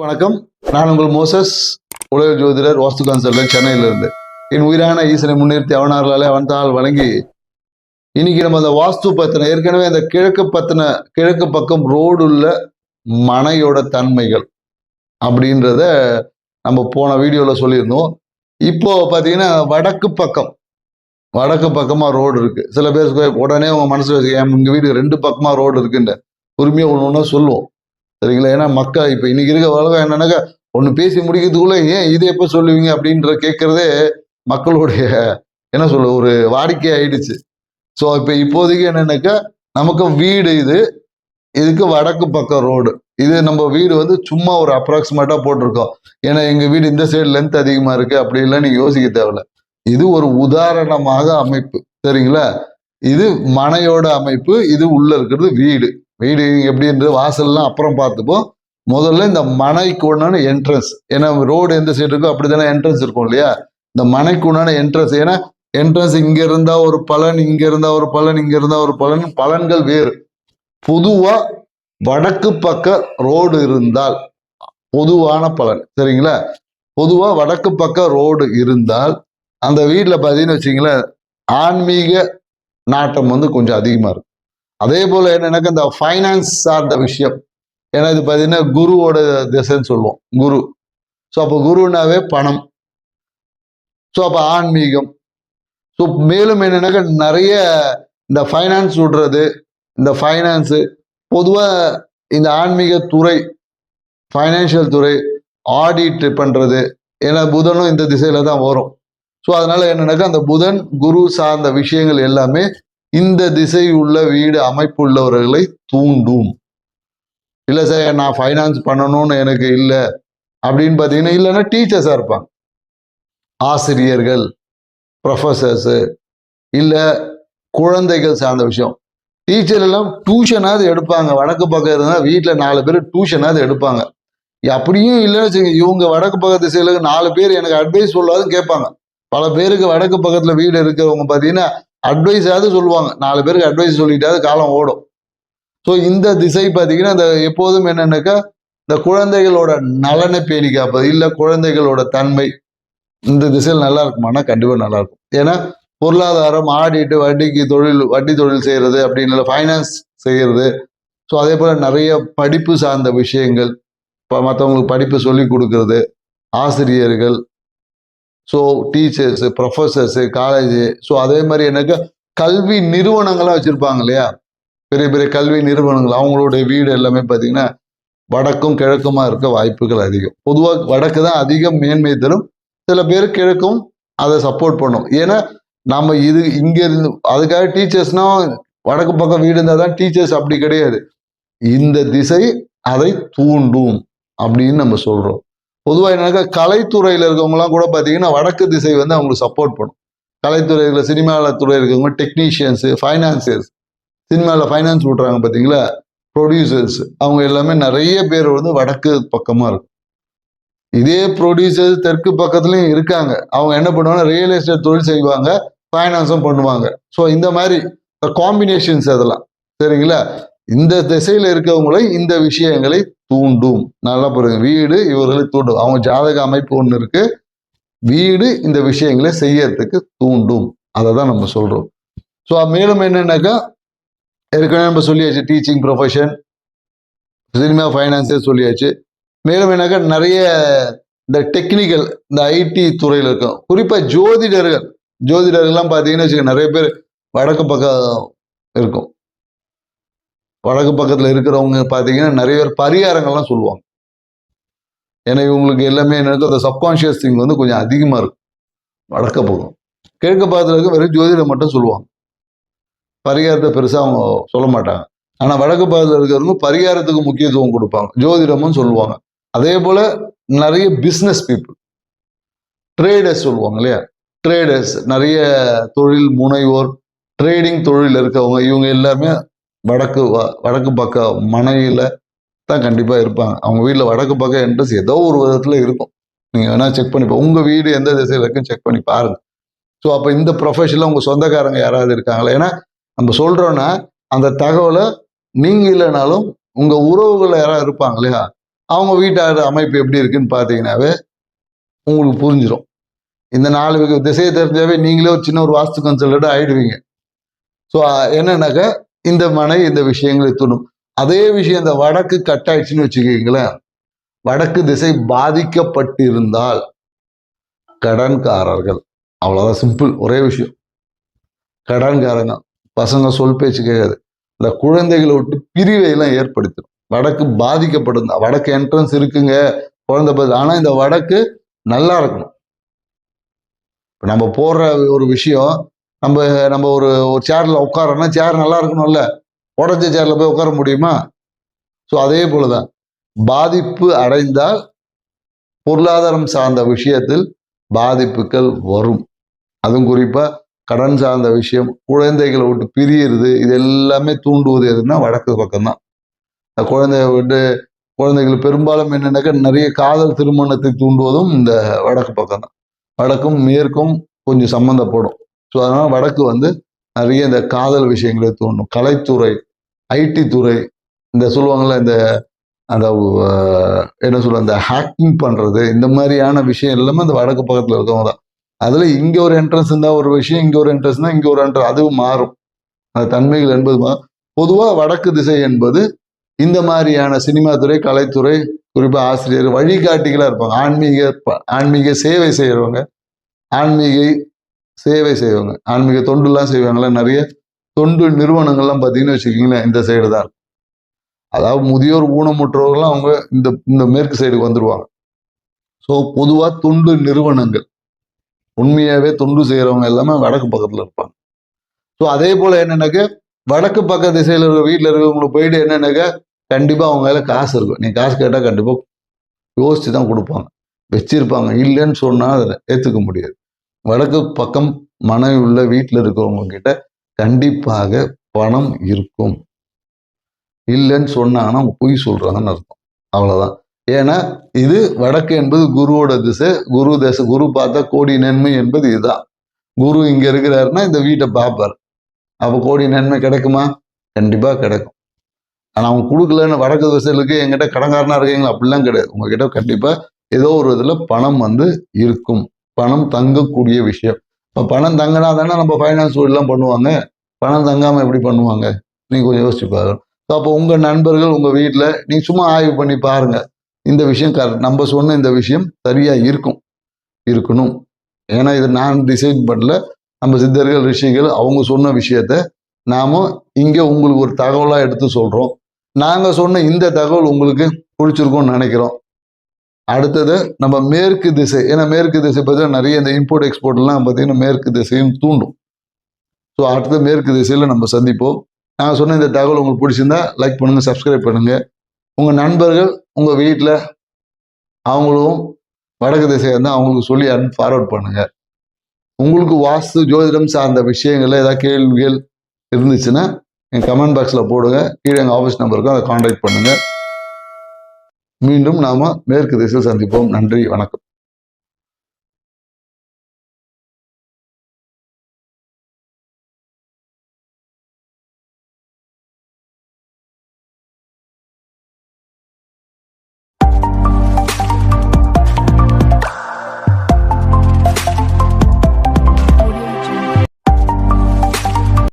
வணக்கம். நான் உங்கள் மோசஸ் உலக ஜோதிடர் வாஸ்து கன்சல்டன் சென்னையிலிருந்து. என் உயிரான ஈசனை முன்னிறுத்தி அவனார்களாலே அவன்தால் வழங்கி இன்னைக்கு நம்ம அந்த வாஸ்து பத்தின ஏற்கனவே அந்த கிழக்கு பத்தின கிழக்கு பக்கம் ரோடு உள்ள மனையோட தன்மைகள் அப்படின்றத நம்ம போன வீடியோவில் சொல்லியிருந்தோம். இப்போ பார்த்தீங்கன்னா வடக்கு பக்கம் வடக்கு பக்கமாக ரோடு இருக்குது சில பேர் உடனே உங்கள் மனசு வச்சு என் எங்கள் வீடு ரெண்டு பக்கமாக ரோடு இருக்குன்ற உரிமையாக ஒன்று ஒன்றா சொல்லுவோம். சரிங்களா? ஏன்னா மக்கள் இப்போ இன்னைக்கு இருக்க உலகம் என்னன்னாக்கா ஒன்று பேசி முடிக்கிறதுக்குள்ள ஏன் இது எப்போ சொல்லுவீங்க அப்படின்ற கேட்கறதே மக்களுடைய என்ன சொல்ல ஒரு வாடிக்கை ஆயிடுச்சு. ஸோ இப்போ இப்போதைக்கு என்னன்னாக்கா நமக்கு வீடு இது இதுக்கு வடக்கு பக்கம் ரோடு. இது நம்ம வீடு வந்து சும்மா ஒரு அப்ராக்சிமேட்டாக போட்டிருக்கோம். ஏன்னா எங்கள் வீடு இந்த சைடு லென்த் அதிகமாக இருக்குது அப்படிலாம் நீங்கள் யோசிக்க தேவையில்ல. இது ஒரு உதாரணமாக அமைப்பு. சரிங்களா? இது மனையோட அமைப்பு இது உள்ள இருக்கிறது வீடு. வீடு எப்படின்றது வாசல்லாம் அப்புறம் பார்த்துப்போம் முதல்ல இந்த மனைக்கு உண்டான என்ட்ரன்ஸ் ஏன்னா ரோடு எந்த சைடு இருக்கோ அப்படித்தானே என்ட்ரன்ஸ் இருக்கும் இல்லையா? இந்த மனைக்கு உண்டான என்ட்ரன்ஸ் ஏன்னா என்ட்ரன்ஸ் இங்க இருந்தா ஒரு பலன் இங்க இருந்தா ஒரு பலன் இங்க இருந்தா ஒரு பலன். பலன்கள் வேறு. பொதுவா வடக்கு பக்க ரோடு இருந்தால் பொதுவான பலன். சரிங்களா? பொதுவா வடக்கு பக்க ரோடு இருந்தால் அந்த வீட்டில் பார்த்தீங்கன்னு வச்சுங்களேன் ஆன்மீக நாட்டம் வந்து கொஞ்சம் அதிகமாக இருக்கும். அதே போல என்னன்னாக்கா இந்த ஃபைனான்ஸ் சார்ந்த விஷயம். ஏன்னா இது பார்த்தீங்கன்னா குருவோட திசைன்னு சொல்லுவோம். குரு. ஸோ அப்போ குருனாவே பணம். ஸோ அப்போ ஆன்மீகம். ஸோ மேலும் என்னென்னாக்கா நிறைய இந்த ஃபைனான்ஸ் விடுறது இந்த ஃபைனான்ஸு பொதுவாக இந்த ஆன்மீக துறை ஃபைனான்சியல் துறை ஆடிட் பண்ணுறது ஏன்னா புதனும் இந்த திசையில தான் வரும். ஸோ அதனால என்னென்னாக்கா அந்த புதன் குரு சார்ந்த விஷயங்கள் எல்லாமே இந்த திசை உள்ள வீடு அமைப்புள்ளவர்களை தூண்டும். இல்லை சார் நான் ஃபைனான்ஸ் பண்ணணும்னு எனக்கு இல்லை. அப்படின்னு பார்த்தீங்கன்னா இல்லைன்னா டீச்சர்ஸாக இருப்பாங்க. ஆசிரியர்கள் ப்ரொஃபஸர்ஸு இல்லை குழந்தைகள் சார்ந்த விஷயம். டீச்சர் எல்லாம் டியூஷனாவது எடுப்பாங்க. வடக்கு பக்கம் இருந்தால் வீட்டில் நாலு பேர் டியூஷனாவது எடுப்பாங்க. அப்படியும் இல்லைன்னு வச்சுங்க இவங்க வடக்கு பக்க திசையில நாலு பேர் எனக்கு அட்வைஸ் சொல்லாதுன்னு கேட்பாங்க. பல பேருக்கு வடக்கு பக்கத்துல வீடு இருக்கிறவங்க பார்த்தீங்கன்னா அட்வைஸாவது சொல்லுவாங்க. நாலு பேருக்கு அட்வைஸ் சொல்லிட்டாவது காலம் ஓடும். ஸோ இந்த திசை பார்த்தீங்கன்னா இந்த எப்போதும் என்னென்னாக்கா இந்த குழந்தைகளோட நலனை பேணி காப்பது இல்லை குழந்தைகளோட தன்மை இந்த திசையில் நல்லா இருக்குமானா கண்டிப்பாக நல்லா இருக்கும். ஏன்னா பொருளாதாரம் ஆடிட்டு வட்டிக்கு தொழில் வட்டி தொழில் செய்கிறது அப்படின்னு ஃபைனான்ஸ் செய்கிறது ஸோ அதே போல் நிறைய படிப்பு சார்ந்த விஷயங்கள் இப்போ மற்றவங்களுக்கு படிப்பு சொல்லி கொடுக்கறது ஆசிரியர்கள் so teachers professors college so அதே மாதிரி எனக்கு கல்வி நிறுவனங்களாக வச்சுருப்பாங்க இல்லையா? பெரிய பெரிய கல்வி நிறுவனங்கள். அவங்களுடைய வீடு எல்லாமே பார்த்தீங்கன்னா வடக்கும் கிழக்குமா இருக்க வாய்ப்புகள் அதிகம். பொதுவாக வடக்கு தான் அதிகம் மேன்மை தரும். சில பேர் கிழக்கும் அதை சப்போர்ட் பண்ணும். ஏன்னா நம்ம இது இங்கேருந்து அதுக்காக டீச்சர்ஸ்னா வடக்கு பக்கம் வீடு இருந்தால் தான் டீச்சர்ஸ் அப்படி கிடையாது. இந்த திசை அதை தூண்டும் அப்படின்னு நம்ம சொல்கிறோம் பொதுவாக என்னக்கா கலைத்துறையில் இருக்கவங்கலாம் கூட பார்த்தீங்கன்னா வடக்கு திசை வந்து அவங்களுக்கு சப்போர்ட் பண்ணும். கலைத்துறையில் சினிமாவில் துறை இருக்கவங்க டெக்னீஷியன்ஸு ஃபைனான்சியர்ஸ் சினிமாவில் ஃபைனான்ஸ் விட்றாங்க பார்த்தீங்களா ப்ரொடியூசர்ஸ் அவங்க எல்லாமே நிறைய பேர் வந்து வடக்கு பக்கமாக இருக்கும். இதே ப்ரொடியூசர்ஸ் தெற்கு பக்கத்துலையும் இருக்காங்க. அவங்க என்ன பண்ணுவாங்க ரியல் எஸ்டேட் தொழில் செய்வாங்க ஃபைனான்ஸும் பண்ணுவாங்க. ஸோ இந்த மாதிரி காம்பினேஷன்ஸ் அதெல்லாம். சரிங்களா? இந்த திசையில் இருக்கவங்களை இந்த விஷயங்களை தூண்டும். நல்லா புரியுங்க வீடு இவர்களை தூண்டும். அவங்க ஜாதக அமைப்பு ஒன்று இருக்கு. வீடு இந்த விஷயங்களை செய்யறதுக்கு தூண்டும். அதை தான் நம்ம சொல்றோம். ஸோ மேலும் என்னன்னாக்கா ஏற்கனவே நம்ம சொல்லியாச்சு டீச்சிங் ப்ரொஃபஷன் சினிமா ஃபைனான்ஸே சொல்லியாச்சு. மேலும் என்னக்கா நிறைய இந்த டெக்னிக்கல் இந்த ஐடி துறையில் இருக்கும். குறிப்பாக ஜோதிடர்கள் ஜோதிடர்கள்லாம் பார்த்தீங்கன்னு வச்சுக்க நிறைய பேர் வடக்கு பக்கம் இருக்கும். வடக்கு பக்கத்தில் இருக்கிறவங்க பார்த்தீங்கன்னா நிறைய பேர் பரிகாரங்கள்லாம் சொல்லுவாங்க. ஏன்னா இவங்களுக்கு எல்லாமே என்ன அந்த சப்கான்ஷியஸ் திங் வந்து கொஞ்சம் அதிகமாக இருக்கும். வடக்க பக்கம். கிழக்கு பக்கத்தில் இருக்க வெறும் ஜோதிடம் மட்டும் சொல்லுவாங்க. பரிகாரத்தை பெருசாக அவங்க சொல்ல மாட்டாங்க. ஆனால் வடக்கு பக்கத்தில் இருக்கிறவங்க பரிகாரத்துக்கு முக்கியத்துவம் கொடுப்பாங்க. ஜோதிடமும் சொல்லுவாங்க. அதே போல் நிறைய பிஸ்னஸ் பீப்புள் ட்ரேடர்ஸ் சொல்லுவாங்க இல்லையா? ட்ரேடர்ஸ் நிறைய தொழில் முனைவோர் ட்ரேடிங் தொழில் இருக்கவங்க இவங்க எல்லாருமே வடக்கு வடக்கு பக்கம் மனையில் தான் கண்டிப்பாக இருப்பாங்க. அவங்க வீட்டில் வடக்கு பக்கம் என்ட்ரன்ஸ் ஏதோ ஒரு விதத்தில் இருக்கும். நீங்கள் வேணால் செக் பண்ணி பா- வீடு எந்த திசையில் இருக்குன்னு செக் பண்ணி பாருங்கள் ஸோ அப்போ இந்த ப்ரொஃபஷனில் உங்கள் சொந்தக்காரங்க யாராவது இருக்காங்களா? ஏன்னா நம்ம சொல்கிறோன்னா அந்த தகவலை நீங்கள் இல்லைனாலும் உங்கள் உறவுகள் யாராவது இருப்பாங்க இல்லையா? அவங்க வீட்டார் அமைப்பு எப்படி இருக்குன்னு பார்த்தீங்கன்னாவே உங்களுக்கு புரிஞ்சிடும் இந்த நாலு திசையை தெரிஞ்சாவே நீங்களே ஒரு சின்ன ஒரு வாஸ்து கன்சல்டன்ட் ஆகிடுவீங்க ஸோ என்னன்னாக்கா இந்த மனை இந்த விஷயங்களை தூண்டும். அதே விஷயம் இந்த வடக்கு கட் ஆயிடுச்சுன்னு வச்சுக்கீங்களேன். வடக்கு திசை பாதிக்கப்பட்டிருந்தால் கடன்காரர்கள் அவ்வளவுதான் சிம்பிள் ஒரே விஷயம். கடன்காரங்க பசங்க சொல் பேச்சு கேட்காது. இந்த குழந்தைகளை விட்டு பிரிவை எல்லாம் ஏற்படுத்திடும். வடக்கு பாதிக்கப்படும் வடக்கு என்ட்ரன்ஸ் இருக்குங்க குழந்தை பதி ஆனா இந்த வடக்கு நல்லா இருக்கணும். நம்ம போடுற ஒரு விஷயம் நம்ம நம்ம ஒரு ஒரு சேரில் உட்காரோன்னா சேர் நல்லா இருக்கணும்ல. உடஞ்ச சேரில் போய் உட்கார முடியுமா? ஸோ அதே போலதான். பாதிப்பு அடைந்தால் பொருளாதாரம் சார்ந்த விஷயத்தில் பாதிப்புகள் வரும். அதுவும் குறிப்பாக கடன் சார்ந்த விஷயம் குழந்தைகளை விட்டு பிரியிறது இது எல்லாமே தூண்டுவது எதுன்னா வடக்கு பக்கம்தான். இந்த குழந்தைய விட்டு குழந்தைகள் பெரும்பாலும் என்னென்னாக்கா நிறைய காதல் திருமணத்தை தூண்டுவதும் இந்த வடக்கு பக்கம் தான் வடக்கும் மேற்கும் கொஞ்சம் சம்மந்தப்படும். ஸோ அதனால் வடக்கு வந்து நிறைய இந்த காதல் விஷயங்களை தோணும். கலைத்துறை ஐடி துறை இந்த சொல்லுவாங்கள்ல இந்த அந்த என்ன சொல்ல இந்த ஹேக்கிங் பண்ணுறது இந்த மாதிரியான விஷயம் எல்லாமே அந்த வடக்கு பக்கத்தில் இருக்கவங்க தான். அதில் இங்கே ஒரு என்ட்ரன்ஸ் இருந்தால் ஒரு விஷயம் இங்கே ஒரு என்ட்ரன்ஸ் தான் இங்கே ஒரு என்ட்ரன்ஸ் அதுவும் மாறும். அந்த தன்மைகள் என்பது பொதுவாக வடக்கு திசை என்பது இந்த மாதிரியான சினிமா துறை கலைத்துறை குறிப்பாக ஆசிரியர் வழிகாட்டிகளாக இருப்பாங்க. ஆன்மீக ப- ஆன்மீக சேவை செய்கிறவங்க ஆன்மீக சேவை செய்வாங்க. ஆன்மீக தொண்டுலாம் செய்வாங்கல்ல நிறைய தொண்டு நிறுவனங்கள்லாம் பார்த்தீங்கன்னு வச்சுக்கோங்களேன் இந்த சைடு தான். அதாவது முதியோர் ஊனமுற்றவர்கள்லாம் அவங்க இந்த இந்த மேற்கு சைடுக்கு வந்துடுவாங்க ஸோ பொதுவாக தொண்டு நிறுவனங்கள். உண்மையாகவே தொண்டு செய்கிறவங்க எல்லாமே வடக்கு பக்கத்தில் இருப்பாங்க. ஸோ அதே போல் என்னென்னாக்க வடக்கு பக்க திசையில் இருக்கிற வீட்டில் இருக்கிறவங்களுக்கு போயிட்டு என்னென்னாக்க கண்டிப்பாக அவங்க கையில் காசு இருக்கும். நீ காசு கேட்டால் கண்டிப்பாக யோசித்து தான் கொடுப்பாங்க. வச்சிருப்பாங்க. இல்லைன்னு சொன்னால் அதை ஏற்றுக்க முடியாது. வடக்கு பக்கம் மனைவி உள்ள வீட்டில் இருக்கிறவங்க கிட்ட கண்டிப்பாக பணம் இருக்கும். இல்லைன்னு சொன்னாங்கன்னா அவங்க பொய் சொல்றாங்கன்னு அர்த்தம். அவ்வளவுதான். ஏன்னா இது வடக்கு என்பது குருவோட திசை குரு தசை குரு பார்த்தா கோடி நன்மை என்பது இதுதான். குரு இங்க இருக்கிறாருன்னா இந்த வீட்டை பார்ப்பார். அப்போ கோடி நன்மை கிடைக்குமா? கண்டிப்பா கிடைக்கும். ஆனா அவங்க கொடுக்கலன்னு வடக்கு திசைகளுக்கு எங்கிட்ட கடங்காரனா இருக்கீங்களா? அப்படிலாம் கிடையாது. உங்ககிட்ட கண்டிப்பா ஏதோ ஒரு இதுல பணம் வந்து இருக்கும். பணம் தங்கக்கூடிய விஷயம். இப்போ பணம் தங்கினா தானே நம்ம ஃபைனான்ஸ் எல்லாம் பண்ணுவாங்க? பணம் தங்காமல் எப்படி பண்ணுவாங்க? நீங்கள் கொஞ்சம் யோசிச்சு பாருங்கள் ஸோ அப்போ உங்கள் நண்பர்கள் உங்கள் வீட்டில் நீங்கள் சும்மா ஆய்வு பண்ணி பாருங்கள் இந்த விஷயம் கரெக்ட் நம்ம சொன்ன இந்த விஷயம் சரியாக இருக்கும். இருக்கணும். ஏன்னா இது நான் டிசைன் பண்ணல. நம்ம சித்தர்கள் ரிஷிகள் அவங்க சொன்ன விஷயத்த நாம் இங்கே உங்களுக்கு ஒரு தகவலாக எடுத்து சொல்கிறோம் நாங்கள் சொன்ன இந்த தகவல் உங்களுக்கு பிடிச்சிருக்கோம்னு நினைக்கிறோம். அடுத்தது நம்ம மேற்கு திசை. ஏன்னா மேற்கு திசை பார்த்தீங்கன்னா நிறைய இந்த இம்போர்ட் எக்ஸ்போர்ட்லாம் பார்த்தீங்கன்னா மேற்கு திசையும் தூண்டும். ஸோ அடுத்தது மேற்கு திசையில் நம்ம சந்திப்போம். நான் சொன்ன இந்த தகவல் உங்களுக்கு பிடிச்சிருந்தா லைக் பண்ணுங்கள் சப்ஸ்கிரைப் பண்ணுங்கள் உங்கள் நண்பர்கள் உங்கள் வீட்டில் அவங்களும் வடக்கு திசையாக இருந்தால் அவங்களுக்கு சொல்லி அனுப்பி ஃபார்வர்ட் பண்ணுங்கள் உங்களுக்கு வாஸ்து ஜோதிடம் சார்ந்த விஷயங்கள்ல ஏதாவது கேள்விகள் இருந்துச்சுன்னா என் கமெண்ட் பாக்ஸில் போடுங்க. கீழே எங்கள் ஆஃபீஸ் நம்பருக்கும் அதை காண்டாக்ட் பண்ணுங்கள் மீண்டும் நாம மேற்கு திசையில் சந்திப்போம். நன்றி வணக்கம்.